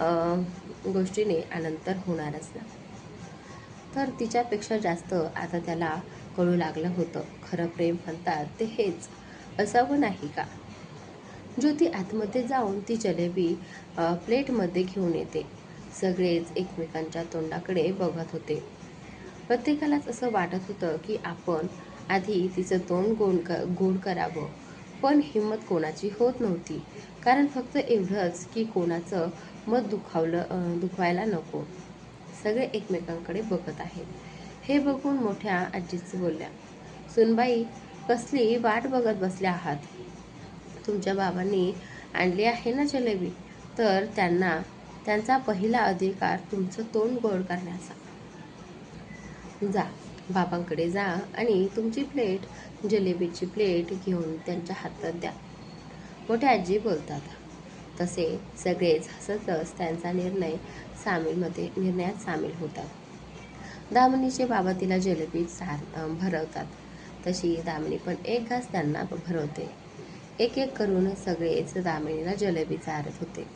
गोष्टीने आनंतर होणारच ना. तर तिच्यापेक्षा जास्त आता त्याला कळू लागलं होतं. खरं प्रेम म्हणतात ते हेच असावं नाही का? ज्योती आतमध्ये जाऊन ती जलेबी प्लेटमध्ये घेऊन येते. सगळेच एकमेकांच्या तोंडाकडे बघत होते. प्रत्येकालाच असं वाटत होतं की आपण आधी तिचं तोंड गोड क गोड करावं. पण हिंमत कोणाची होत नव्हती. कारण फक्त एवढंच की कोणाचं मत दुखावलं दुखवायला नको. सगळे एकमेकांकडे बघत आहेत. हे बघून मोठ्या आजीच बोलल्या सुनबाई कसली वाट बघत बसल्या आहात? तुमच्या बाबांनी आणली आहे ना जलेबी? तर त्यांना त्यांचा पहिला अधिकार तुमचं तोंड गोड करण्याचा. जा बाबांकडे जा आणि तुमची प्लेट जलेबीची प्लेट घेऊन त्यांच्या हातात द्या. मोठ्या आजी बोलतात. तसे सगळेच हसतच त्यांचा निर्णय सामीलमध्ये निर्णयात सामील होतात. दामिनीचे बाबा तिला जलेबी सार भरवतात. तशी दामिनी पण एक घास त्यांना भरवते. एक एक करून सगळेच दामिनीला जलेबी चारत होते.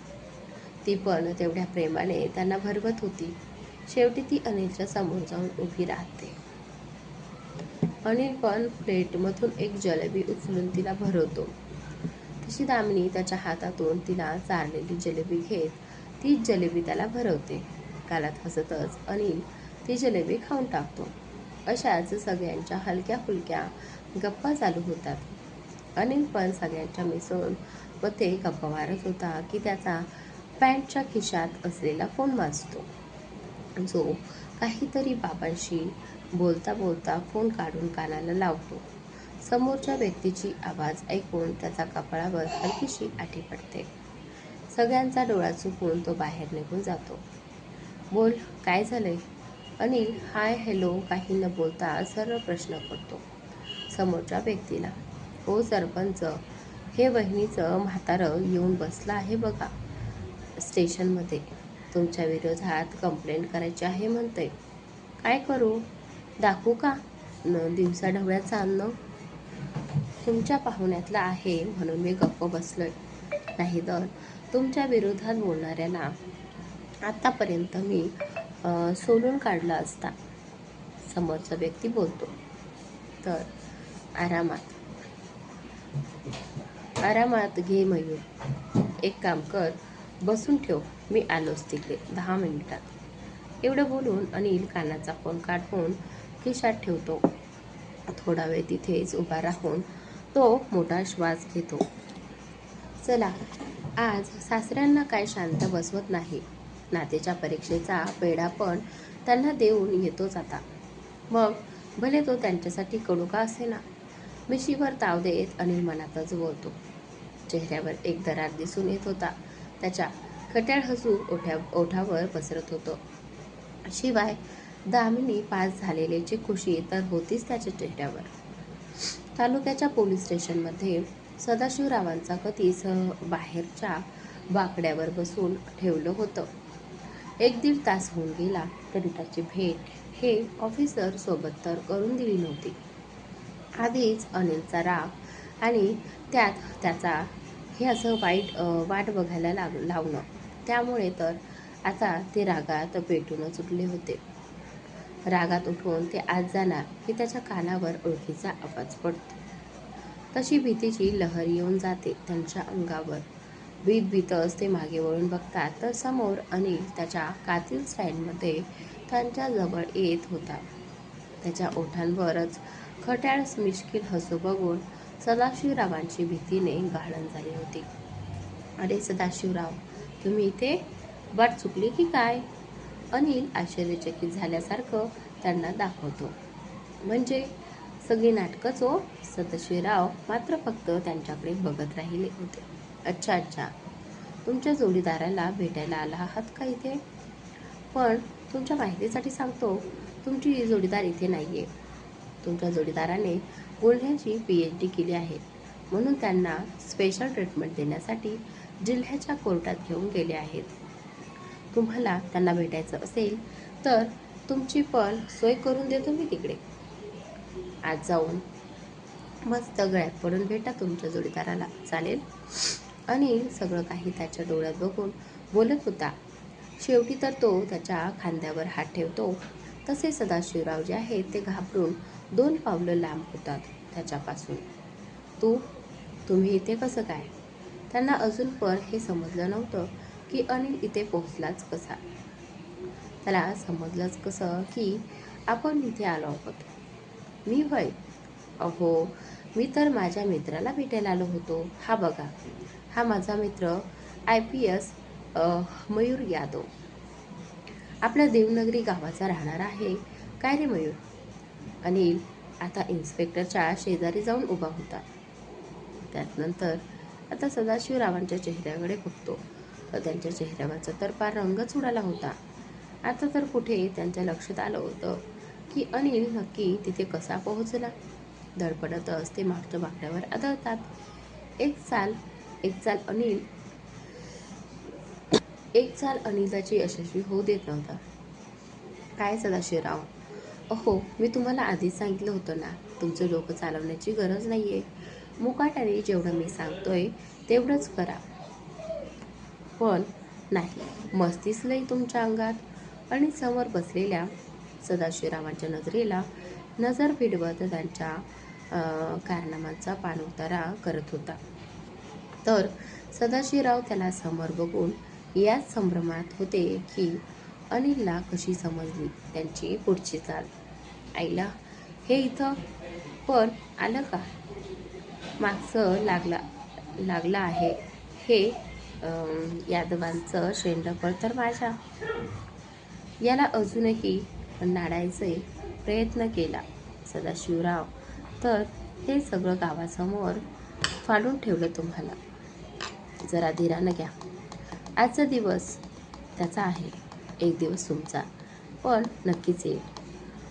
ती पण तेवढ्या प्रेमाने त्यांना भरवत होती. शेवटी ती अनिलच्या समोर जाऊन उभी राहते. अनिल पण प्लेटमधून एक जलेबी उचलून तिला भरवतो. तशी दामिनी त्याच्या हातातून तिला चारलेली जलेबी घेत तीच जलेबी त्याला भरवते. कालात हसतच अनिल ती जलेबी खाऊन टाकतो. अशाच सगळ्यांच्या हलक्या फुलक्या गप्पा चालू होतात. अनिल पण सगळ्यांच्या मिसळून व ते गप्पा मारत होता की त्याचा पॅन्टच्या खिशात असलेला फोन वाजतो. जो काहीतरी बाबांशी बोलता बोलता फोन काढून कानाला लावतो. समोरच्या व्यक्तीची आवाज ऐकून त्याचा कपाळावर हलकीशी आठी पडते. सगळ्यांचा डोळा चुकून तो बाहेर निघून जातो. बोल काय झालंय? अनिल हाय हॅलो काही न बोलता सर्व प्रश्न करतो. समोरच्या व्यक्तीला हो सरपंच हे वहिनीचं म्हातारं येऊन बसलं आहे बघा. स्टेशनमध्ये तुमच्या विरोधात कंप्लेंट करायची आहे म्हणते काय करू? दाखवू का? न दिवसा ढवळ्याचं अन्न तुमच्या पाहुण्यातला आहे म्हणून मी गप्प बसलोय. नाही तर तुमच्या विरोधात बोलणाऱ्याला आतापर्यंत मी सोलून काढला असता. समोरचा व्यक्ती बोलतो तर आरामात आरामात घे मयूर. एक काम कर बसून ठेव मी आलोच तिकडे दहा मिनिटात. एवढं बोलून अनिल कानाचा फोन काढून खिशात ठेवतो. थोडा वेळ तिथेच उभा राहून तो मोठा श्वास घेतो. चला आज सासऱ्यांना काय शांत बसवत नाही. नातेच्या परीक्षेचा पेढा पण त्यांना देऊन येतोच आता. मग भले तो त्यांच्यासाठी कडू का असेना? मिशीवर ताव देत अनिल मनातच बोलतो. चेहऱ्यावर एक दरार दिसून येत होता. त्याच्या खट्याळ हसू ओठ्या ओठावर पसरत होतं. शिवाय दामिनी पास झालेल्याची खुशी तर होतीच त्याच्या चेहऱ्यावर. तालुक्याच्या पोलीस स्टेशनमध्ये सदाशिवरावांचा कधीच बाहेरच्या बाकड्यावर बसून ठेवलं होतं. एक दीड तास होऊन गेला तरी त्याची भेट हे ऑफिसर सोबत तर करून दिली नव्हती. आधीच अनिलचा राग आणि त्यात त्याचा हे असं वाईट वाट बघायला लाग लावणं. त्यामुळे तर आता ते रागात पेटूनच उठले होते. रागात उठून ते आज जाणार की त्याच्या कानावर ओळखीचा आवाज पडतो. तशी भीतीची लहर येऊन जाते त्यांच्या अंगावर. भीत भीतच ते मागे वळून बघतात तर समोर अनिल त्याच्या कातील स्टँडमध्ये त्यांच्या जवळ येत होता. त्याच्या ओठांवरच खट्याळ मिश्किल हसू बघून सदाशिवरावांची भीतीने गाळण झाली होती. अरे सदाशिवराव तुम्ही इथे वाट चुकली की काय? अनिल आश्चर्यचकित झाल्यासारखं त्यांना दाखवतो. म्हणजे सगळी नाटकंच हो सदाशिवराव मात्र फक्त त्यांच्याकडे बघत राहिले होते. अच्छा अच्छा. तुमच्या जोडीदाराला भेटायला आला आहात का इथे? पण तुमच्या माहितीसाठी सांगतो तुमची जोडीदार इथे नाही आहे तुमच्या जोडीदाराने गुन्ह्याची पी एच डी केली आहे. म्हणून त्यांना स्पेशल ट्रीटमेंट देण्यासाठी जिल्ह्याच्या कोर्टात घेऊन गेले आहेत. तुम्हाला त्यांना भेटायचं असेल तर तुमची पण सोय करून देतो मी तिकडे. आज जाऊन मस्त गळ्यात पडून भेटा तुमच्या जोडीदाराला. चालेल? आणि सगळं काही त्याच्या डोळ्यात बघून बोलत होता. शेवटी तर तो त्याच्या खांद्यावर हात ठेवतो. तसे सदाशिवराव जे आहेत ते घाबरून दोन पावलं लांब होतात त्याच्यापासून. तू तुम्ही इथे कसं काय? त्यांना अजून पण हे समजलं नव्हतं. की अनिल इथे पोहोचलाच कसा? त्याला समजलंच कसं की आपण इथे आलो आहोत. मी होय. अहो मी तर माझ्या मित्राला भेटायला आलो होतो. हा बघा. हा माझा मित्र I P S Mayur Yadav. आपल्या देवनगरी गावाचा राहणार आहे. काय रे मयूर? अनिल आता इन्स्पेक्टरच्या शेजारी जाऊन उभा होता. त्यानंतर आता सदाशिवरावांच्या चेहऱ्याकडे बघतो. तर त्यांच्या चेहऱ्यावरचा तर पार रंगच उडाला होता. आता तर कुठे त्यांच्या लक्षात आलं होतं की अनिल नक्की तिथे कसा पोहोचला. धडपडतच ते मागच्या बाकड्यावर आदळतात. एक चाल एक चाल अनिल एक चाल अनिलाची यशस्वी होऊ देत नव्हता. काय सदाशिवराव अहो मी तुम्हाला आधीच सांगितलं होतं ना तुमचं डोकं चालवण्याची गरज नाही आहे मुकाट्याने जेवढं मी सांगतोय तेवढंच करा. पण नाही. मस्तीच लई तुमच्या अंगात. आणि समोर बसलेल्या सदाशिवरावांच्या नजरेला नजर फिरवत त्यांच्या कारनामांचा पाणउतारा करत होता. तर सदाशिवराव त्याला समोर बघून याच संभ्रमात होते की अनिलला कशी समजली त्यांची पुढची चाल. आईला हे इथं? पण आलं का? मागचं लागला लागलं आहे. हे यादवांचं शेंडफळ तर माझ्या. याला अजूनही नाडायचे प्रयत्न केला सदाशिवराव. तर हे सगळं गावासमोर फाडून ठेवलं तुम्हाला. जरा धीरानं घ्या. आजचा दिवस त्याचा आहे. एक दिवस तुमचा. पण नक्कीच येईल.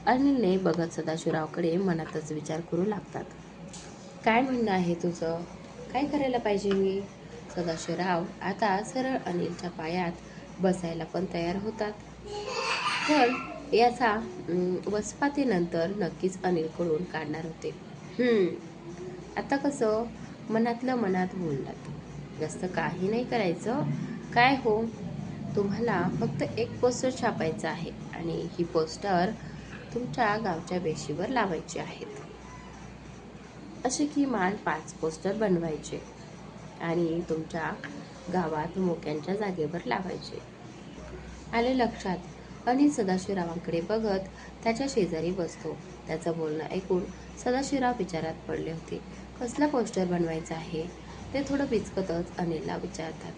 अनिलने बघत सदाशिवरावकडे मनातच विचार करू लागतात. काय म्हणणं आहे तुझं? काय करायला पाहिजे मी? सदाशिवराव आता सरळ अनिलच्या पायात बसायला पण तयार होतात. पण याचा वसपातीनंतर नक्कीच अनिलकडून काढणार होते. आता कसं? मनातलं मनात बोललात. जास्त काही नाही करायचं. काय हो? तुम्हाला फक्त एक पोस्टर छापायचं आहे आणि ही पोस्टर तुमच्या गावच्या बेशीवर लावायची आहेत. असे किमान पाच पोस्टर बनवायचे. आणि तुमच्या गावात मोक्यांच्या जागेवर लावायचे. आले लक्षात. अनिल सदाशिवरावांकडे बघत त्याच्या शेजारी बसतो. त्याचं बोलणं ऐकून सदाशिवराव विचारात पडले होते. कसला पोस्टर बनवायचा आहे? ते थोडं बिचकतच अनिलला विचारतात.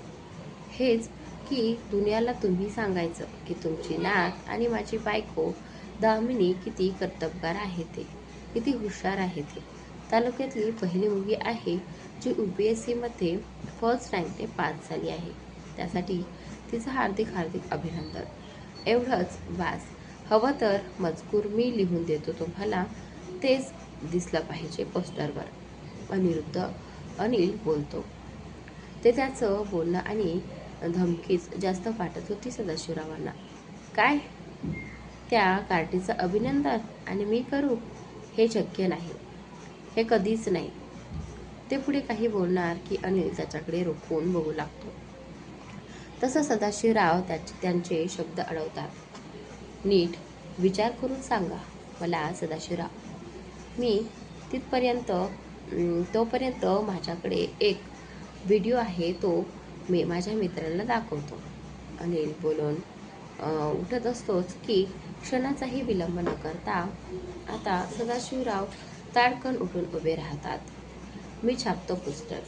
हेच की दुनियाला तुम्ही सांगायचं की तुमची नात आणि माझी बायको दामिनी किती कर्तबगार आहे ते. किती हुशार आहे ते. तालुक्यातली पहिली मुलगी आहे जी यू पी एस सीमध्ये फर्स्ट रँकने पास झाली आहे. त्यासाठी तिचं हार्दिक हार्दिक अभिनंदन. एवढंच बास. हवं तर मजकूर मी लिहून देतो तुम्हाला. तेच दिसलं पाहिजे पोस्टरवर. अनिरुद्ध अनिल बोलतो. ते त्याचं बोलणं आणि धमकीच जास्त वाटत होती सदाशिवरावांना. काय? त्या कार्टीचं अभिनंदन आणि मी करू? हे शक्य नाही. हे कधीच नाही. ते पुढे काही बोलणार की अनिल त्याच्याकडे रोखून बघू लागतो. तसं सदाशिवराव त्याचे त्यांचे शब्द अडवतात. नीट विचार करून सांगा मला सदाशिवराव. मी तिथपर्यंत तोपर्यंत माझ्याकडे एक व्हिडिओ आहे तो मी माझ्या मित्रांना दाखवतो. अनिल बोलून उठत असतोच की क्षणाचाही विलंब न करता आता सदाशिवराव ताडकन उठून उभे राहतात. मी छापतो पुस्तक.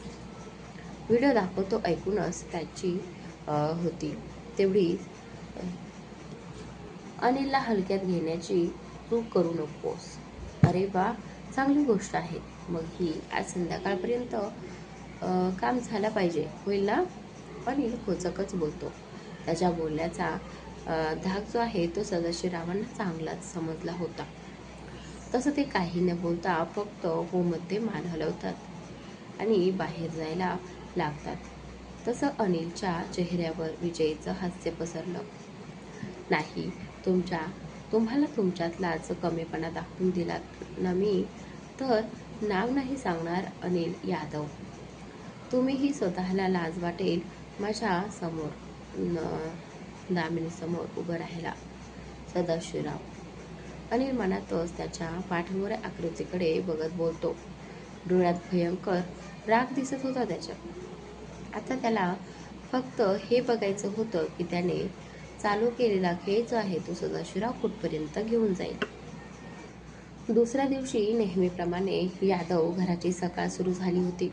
व्हिडिओ दाखवतो ऐकूनच त्याची होती. तेवढी अनिलला हलक्यात घेण्याची तू करू नकोस. अरे वा चांगली गोष्ट आहे. मग ही आज संध्याकाळपर्यंत काम झालं पाहिजे. होईल ना? अनिल खोचकच बोलतो. त्याच्या बोलण्याचा धाक जो आहे तो सदाशिवरावांना चांगलाच समजला होता. तसं ते काही न बोलता फक्त होमध्ये मान हलवतात. आणि बाहेर जायला लागतात. तसं अनिलच्या चेहऱ्यावर विजयीचं हास्य पसरलं. नाही तुमच्या तुम्हाला तुमच्यातलाच कमीपणा दाखवून दिला ना मी? तर नाव नाही सांगणार अनिल यादव. तुम्हीही स्वतःला लाज वाटेल माझ्यासमोर न दामिनीसमोर उभं राहिला सदाशिवराव. अनिल मनातच त्याच्या पाठमोऱ्या आकृतीकडे बघत बोलतो. डोळ्यात भयंकर राग दिसत होता त्याच्या. आता त्याला फक्त हे बघायचं होतं की त्याने चालू केलेला खेळ जो आहे तो सदाशिवराव कुठपर्यंत घेऊन जाईल. दुसऱ्या दिवशी नेहमीप्रमाणे यादव घराची सकाळ सुरू झाली होती.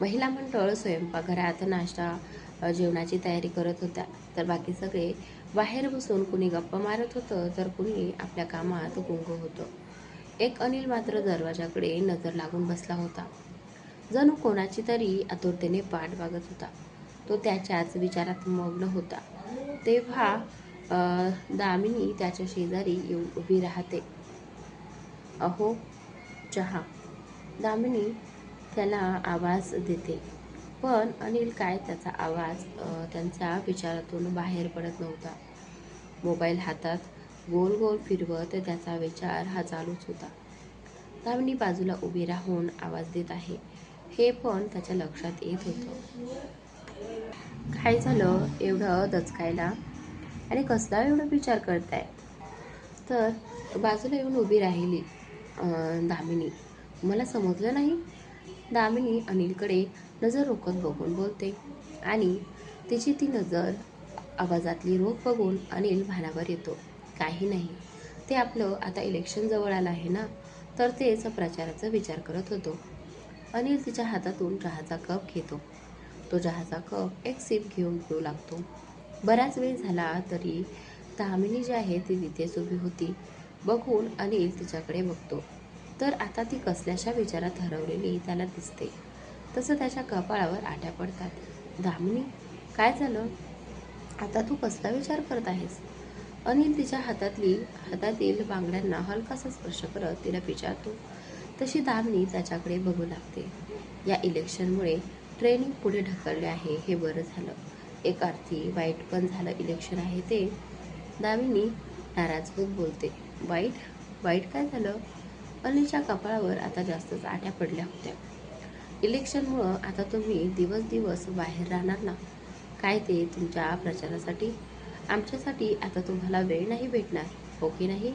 महिला मंडळ स्वयंपाकघरात नाश्ता जेवणाची तयारी करत होत्या. तर बाकी सगळे बाहेर बसून कुणी गप्पा मारत होतं तर कुणी आपल्या कामात गुंग होतं. एक अनिल मात्र दरवाजाकडे नजर लागून बसला होता. जणू कोणाची तरी आतुरतेने पाठ वागत होता. तो त्याच्याच विचारात मग्न होता. तेव्हा दामिनी त्याच्या शेजारी येऊन उभी राहते. अहो चहा. दामिनी त्याला आवाज देते. पण अनिल काय त्याचा आवाज त्यांच्या विचारातून बाहेर पडत नव्हता. मोबाईल हातात गोल गोल फिरवत त्याचा विचार हा चालूच होता. दामिनी बाजूला उभी राहून आवाज देत आहे. हे पण त्याच्या लक्षात येत होतं. काय झालं? एवढं दचकायला? आणि कसला एवढा विचार करताय? तर बाजूला येऊन उभी राहिली दामिनी. मला समजलं नाही. दामिनी अनिलकडे नजर रोखत बघून बोलते. आणि तिची ती नजर आवाजातली रोख बघून अनिल भानावर येतो. काही नाही. ते आपलं आता इलेक्शन जवळ आलं आहे ना तर तेच प्रचाराचा विचार करत होतो. अनिल तिच्या हातातून चहाचा कप घेतो. तो चहाचा कप एक सिप घेऊन पिऊ लागतो. बराच वेळ झाला तरी तामिनी जी आहे ती तिथेच उभी होती. बघून अनिल तिच्याकडे बघतो. तर आता ती कसल्याशा विचारात हरवलेली त्याला दिसते. तसं त्याच्या कपाळावर आट्या पडतात. दामिनी काय झालं? आता तू कसला विचार करत आहेस? अनिल तिच्या हातातली हातातील बांगड्यांना हलकासा स्पर्श करत तिला विचारतो तशी दामनी त्याच्याकडे बघू लागते. या इलेक्शनमुळे ट्रेनिंग पुढे ढकलले आहे हे बरं झालं. एक अर्थी वाईट पण झालं इलेक्शन आहे ते. दामिनी नाराज होत बोलते वाईट? वाईट काय झालं? अनिलच्या कपाळावर आता जास्तच आट्या पडल्या होत्या. इलेक्शनमुळं आता तुम्ही दिवस दिवस बाहेर राहणार ना? काय ते तुमच्या प्रचारासाठी? आमच्यासाठी आता तुम्हाला वेळ नाही भेटणार हो की नाही?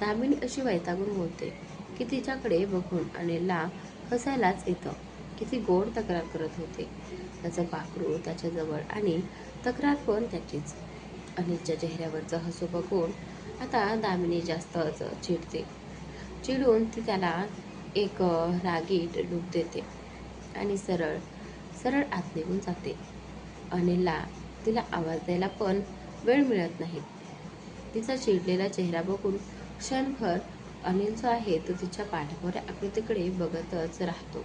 दामिनी अशी वैतागून बोलते की तिच्याकडे बघून अनिलला हसायलाच येतं. किती गोड तक्रार करत होते. त्याचं पाखरू त्याच्याजवळ आणि तक्रार पण त्याचीच. अनिलच्या चेहऱ्यावरचं हसू बघून आता दामिनी जास्तच चिडते. चिडून ती त्याला एक रागीट डूब देते आणि सरळ सरळ आत निघून जाते. अनिलला तिला आवाज द्यायला पण वेळ मिळत नाही. तिचा चिडलेला चेहरा बघून क्षणभर अनिल जो आहे तो तिच्या पाठमोऱ्या आकृतीकडे बघतच राहतो.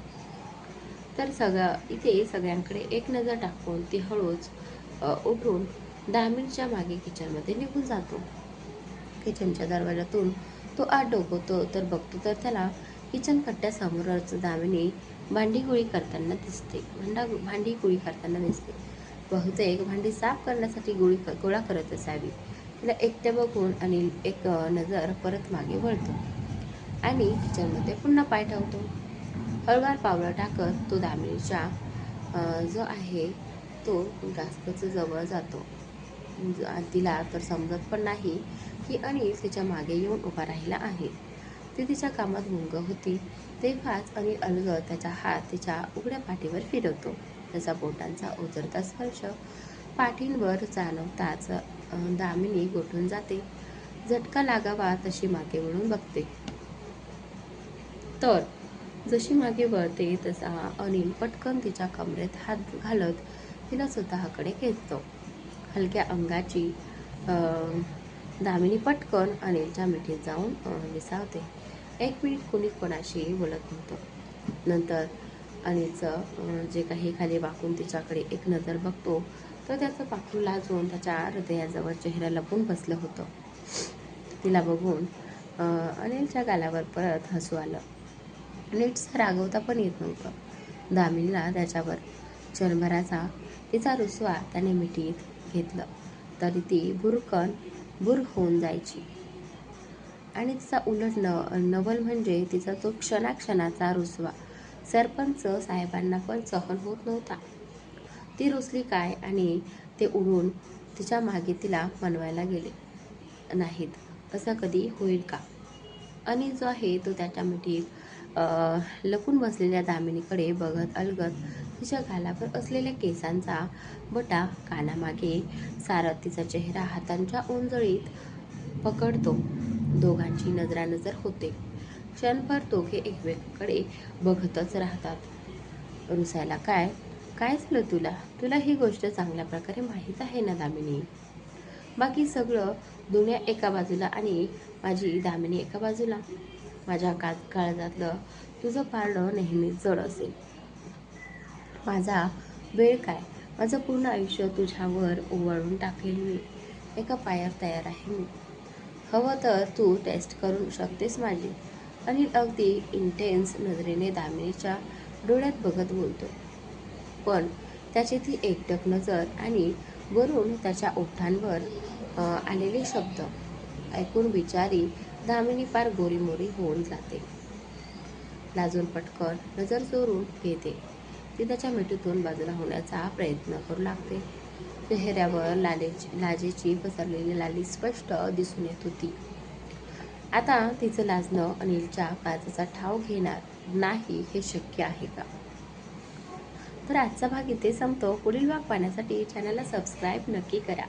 तर सगळं इथे सगळ्यांकडे एक नजर टाकून ती हळूच अ, उठून दामिनीच्या मागे किचनमध्ये निघून जातो. किचनच्या दरवाजातून तो आत डोकवतो तर बघतो तर त्याला किचन कट्ट्यासमोरच दामिनी भांडी गोळी करताना दिसते. भांडा भांडी गोळी करताना दिसते. बहुतेक भांडी साफ करण्यासाठी गोळी क- गोळा करत असावी. तिला एकटे बघून अनिल एक नजर परत मागे वळतो. आणि किचनमध्ये पुन्हा पाय ठेवतो. हळगार पावलं टाकत तो दामिनीच्या जो आहे तो जास्तच जवळ जातो. तिला तर समजत पण नाही की अनिल तिच्यामागे येऊन उभा राहिला आहे. ती तिच्या कामात गुंग होती. तेव्हाच अनिल अलगद त्याचा हात तिच्या उघड्या पाठीवर फिरवतो. त्याचा बोटांचा ओझरता स्पर्श पाठींवर जाणवताच दामिनी गोठून जाते. झटका लागावा तशी मागे वळून बघते. तर जशी मागे वळते तसा अनिल पटकन तिच्या कमरेत हात घालत तिला स्वतःकडे खेचतो. हलक्या अंगाची दामिनी पटकन अनिलच्या मिठीत जाऊन मिसावते विसावते. एक मिनिट कुणी कोणाशी बोलत नव्हतं. नंतर अनिचं जे काही खाली वाकून तिच्याकडे एक नजर बघतो तर त्याचं पाखरू लाजून त्याच्या हृदयाजवळ चेहरा लपून बसलं होतं. तिला बघून अनिलच्या गालावर परत हसू आलं. नीटचं रागवता पण येत नव्हतं. दामिनीला त्याच्यावर क्षणभराचा तिचा रुसवा त्याने मिठीत घेतलं तरी ती भुरकन बुर होऊन जायची. आणि तिचा उलट न नवल म्हणजे तिचा तो क्षणाक्षणाचा रुसवा. सरपंच साहेबांना पण सहन होत नव्हता. ती रुसली काय आणि ते उडून तिच्यामागे तिला मनवायला गेले. नाहीत असं कधी होईल का? आणि जो आहे तो त्याच्या मिठीत लपून बसलेल्या दामिनीकडे बघत अलगत तिच्या गालावर असलेल्या केसांचा बटा कानामागे सारत तिचा चेहरा हातांच्या उंजळीत पकडतो. दोघांची नजरानजर होते. क्षणभर दोघे एकमेकाकडे बघतच राहतात. रुसायला काय? काय झालं तुला? तुला ही गोष्ट चांगल्या प्रकारे माहीत आहे ना दामिनी? बाकी सगळं दुनिया एका बाजूला आणि माझी दामिनी एका बाजूला. माझ्या का काळजातलं तुझं पारडं नेहमी जड असेल. माझा वेळ काय? माझं पूर्ण आयुष्य तुझ्यावर ओवाळून टाकेल मी. एका पायावर तयार आहे मी. हवं तर तू टेस्ट करू शकतेस माझी. आणि अगदी इंटेन्स नजरेने दामिनीच्या डोळ्यात बघत बोलतो. पण त्याची ती एकटक नजर आणि वरून त्याच्या ओठांवर आलेले शब्द ऐकून बिचारी दामिनी पार गोरीमोरी होऊन जाते. लाजून पटकन नजर चोरून घेते. ती त्याच्या मिठीतून बाजूला होण्याचा प्रयत्न करू लागते. चेहऱ्यावर लालेची लाजेची पसरलेली लाली स्पष्ट दिसून येत होती. आता तिचं लाजणं अनिलच्या काळजाचा ठाव घेणार नाही हे शक्य आहे का? तर आजचा भाग इथे संपतो. पुढील भाग पाहण्यासाठी चॅनलला सबस्क्राईब नक्की करा.